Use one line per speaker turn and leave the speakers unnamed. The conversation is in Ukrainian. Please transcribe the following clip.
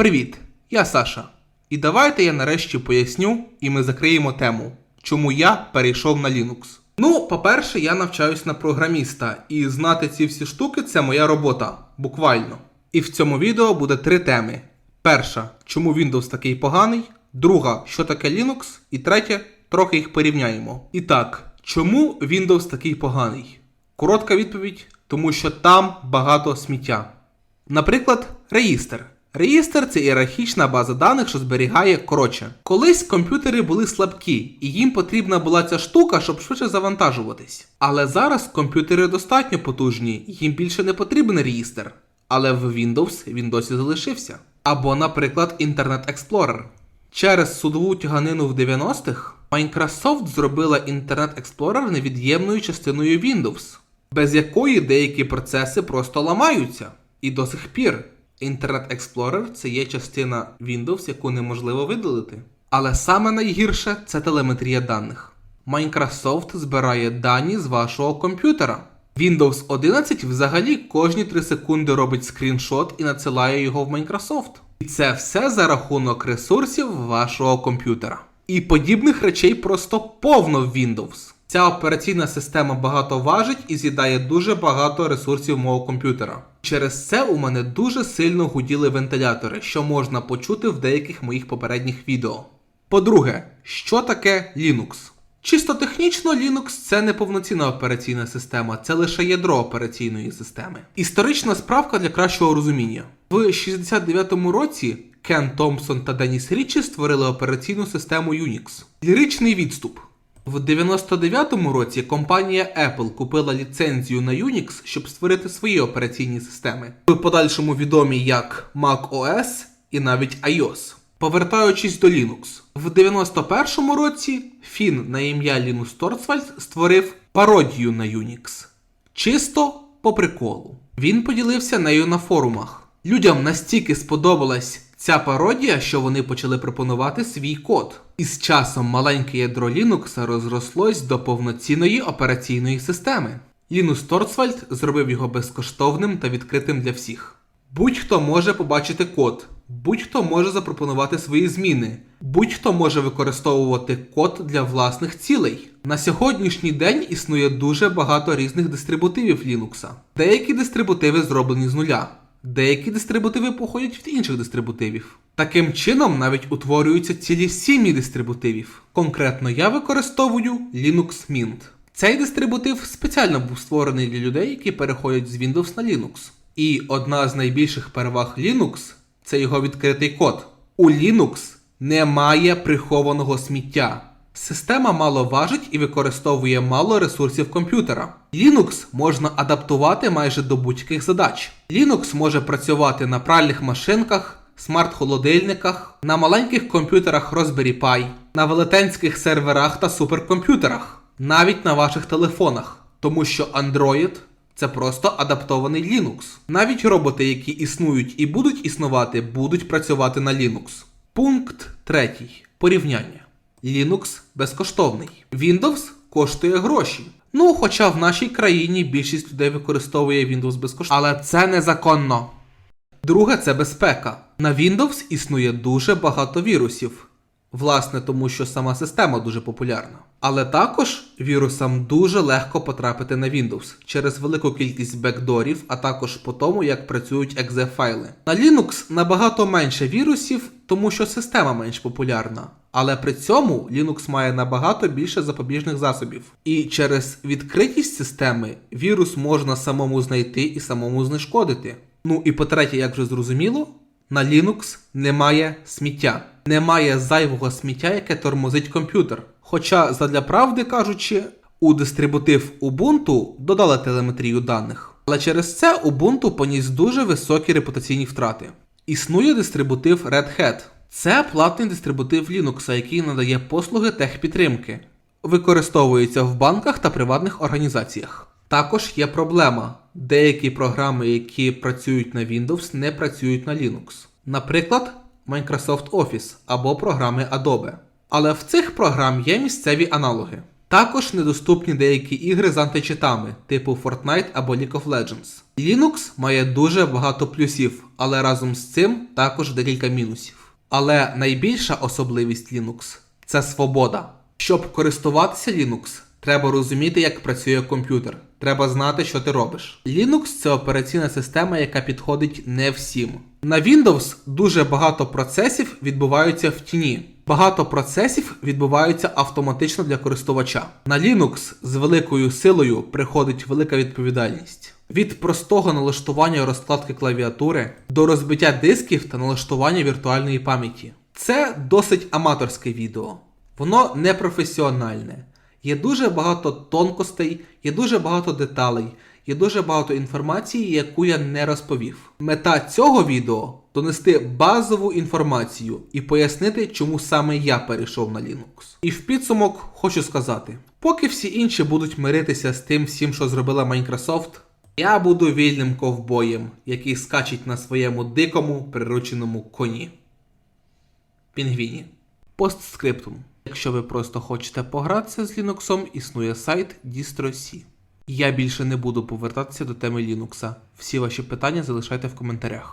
Привіт, я Саша. І давайте я нарешті поясню, і ми закриємо тему, чому я перейшов на Linux. Ну, по-перше, я навчаюсь на програміста, і знати ці всі штуки це моя робота, буквально. І в цьому відео буде три теми: перша, чому Windows такий поганий, друга, що таке Linux, і третє, трохи їх порівняємо. І так, чому Windows такий поганий? Коротка відповідь, тому що там багато сміття. Наприклад, реєстр. Реєстр це ієрархічна база даних, що зберігає коротше. Колись комп'ютери були слабкі, і їм потрібна була ця штука, щоб швидше завантажуватись. Але зараз комп'ютери достатньо потужні, їм більше не потрібен реєстр. Але в Windows він досі залишився. Або, наприклад, Internet Explorer. Через судову тяганину в 90-х Microsoft зробила Internet Explorer невід'ємною частиною Windows, без якої деякі процеси просто ламаються. І до сих пір Internet Explorer це є частина Windows, яку неможливо видалити. Але саме найгірше це телеметрія даних. Microsoft збирає дані з вашого комп'ютера. Windows 11 взагалі кожні 3 секунди робить скріншот і надсилає його в Microsoft. І це все за рахунок ресурсів вашого комп'ютера. І подібних речей просто повно в Windows. Ця операційна система багато важить і з'їдає дуже багато ресурсів мого комп'ютера. Через це у мене дуже сильно гуділи вентилятори, що можна почути в деяких моїх попередніх відео. По-друге, що таке Linux? Чисто технічно Linux це не повноцінна операційна система, це лише ядро операційної системи. Історична справка для кращого розуміння. В 69-му році Кен Томпсон та Деніс Річі створили операційну систему Unix. Ліричний відступ. В 99-му році компанія Apple купила ліцензію на Unix, щоб створити свої операційні системи, в подальшому відомі як Mac OS і навіть iOS. Повертаючись до Linux, в 91-му році Фін на ім'я Лінус Торцвальд створив пародію на Unix. Чисто по приколу. Він поділився нею на форумах. Людям настільки сподобалась ця пародія, що вони почали пропонувати свій код. І з часом маленьке ядро Linux розрослось до повноцінної операційної системи. Лінус Торцвальд зробив його безкоштовним та відкритим для всіх. Будь-хто може побачити код, будь-хто може запропонувати свої зміни, будь-хто може використовувати код для власних цілей. На сьогоднішній день існує дуже багато різних дистрибутивів Linux. Деякі дистрибутиви зроблені з нуля, деякі дистрибутиви походять від інших дистрибутивів. Таким чином навіть утворюються цілі сім'ї дистрибутивів. Конкретно я використовую Linux Mint. Цей дистрибутив спеціально був створений для людей, які переходять з Windows на Linux. І одна з найбільших переваг Linux це його відкритий код. У Linux немає прихованого сміття. Система мало важить і використовує мало ресурсів комп'ютера. Linux можна адаптувати майже до будь-яких задач. Linux може працювати на пральних машинках, смарт-холодильниках, на маленьких комп'ютерах Raspberry Pi, на велетенських серверах та суперкомп'ютерах, навіть на ваших телефонах, тому що Android це просто адаптований Linux. Навіть роботи, які існують і будуть існувати, будуть працювати на Linux. Пункт третій. Порівняння. Linux безкоштовний. Windows коштує гроші. Ну, хоча в нашій країні більшість людей використовує Windows безкоштовно. Але це незаконно. Друге це безпека. На Windows існує дуже багато вірусів. Власне, тому що сама система дуже популярна. Але також вірусам дуже легко потрапити на Windows через велику кількість бекдорів, а також по тому, як працюють exe файли. На Linux набагато менше вірусів, тому що система менш популярна. Але при цьому Linux має набагато більше запобіжних засобів. І через відкритість системи вірус можна самому знайти і самому знешкодити. Ну і по-третє, як вже зрозуміло, на Linux немає сміття. Немає зайвого сміття, яке тормозить комп'ютер. Хоча, задля правди кажучи, у дистрибутив Ubuntu додали телеметрію даних. Але через це Ubuntu поніс дуже високі репутаційні втрати. Існує дистрибутив Red Hat. Це платний дистрибутив Linux, який надає послуги техпідтримки. Використовується в банках та приватних організаціях. Також є проблема. Деякі програми, які працюють на Windows, не працюють на Linux. Наприклад, Microsoft Office або програми Adobe. Але в цих програм є місцеві аналоги. Також недоступні деякі ігри з античитами, типу Fortnite або League of Legends. Linux має дуже багато плюсів, але разом з цим також декілька мінусів. Але найбільша особливість Linux це свобода. Щоб користуватися Linux, треба розуміти, як працює комп'ютер. Треба знати, що ти робиш. Linux це операційна система, яка підходить не всім. На Windows дуже багато процесів відбуваються в тіні. Багато процесів відбуваються автоматично для користувача. На Linux з великою силою приходить велика відповідальність. Від простого налаштування розкладки клавіатури до розбиття дисків та налаштування віртуальної пам'яті. Це досить аматорське відео. Воно непрофесіональне. Є дуже багато тонкостей, є дуже багато деталей, є дуже багато інформації, яку я не розповів. Мета цього відео донести базову інформацію і пояснити, чому саме я перейшов на Linux. І в підсумок хочу сказати: поки всі інші будуть миритися з тим всім, що зробила Microsoft, я буду вільним ковбоєм, який скачить на своєму дикому прирученому коні. Пінгвіні. Постскриптум. Якщо ви просто хочете погратися з Linux, існує сайт DistroC. Я більше не буду повертатися до теми Linux. Всі ваші питання залишайте в коментарях.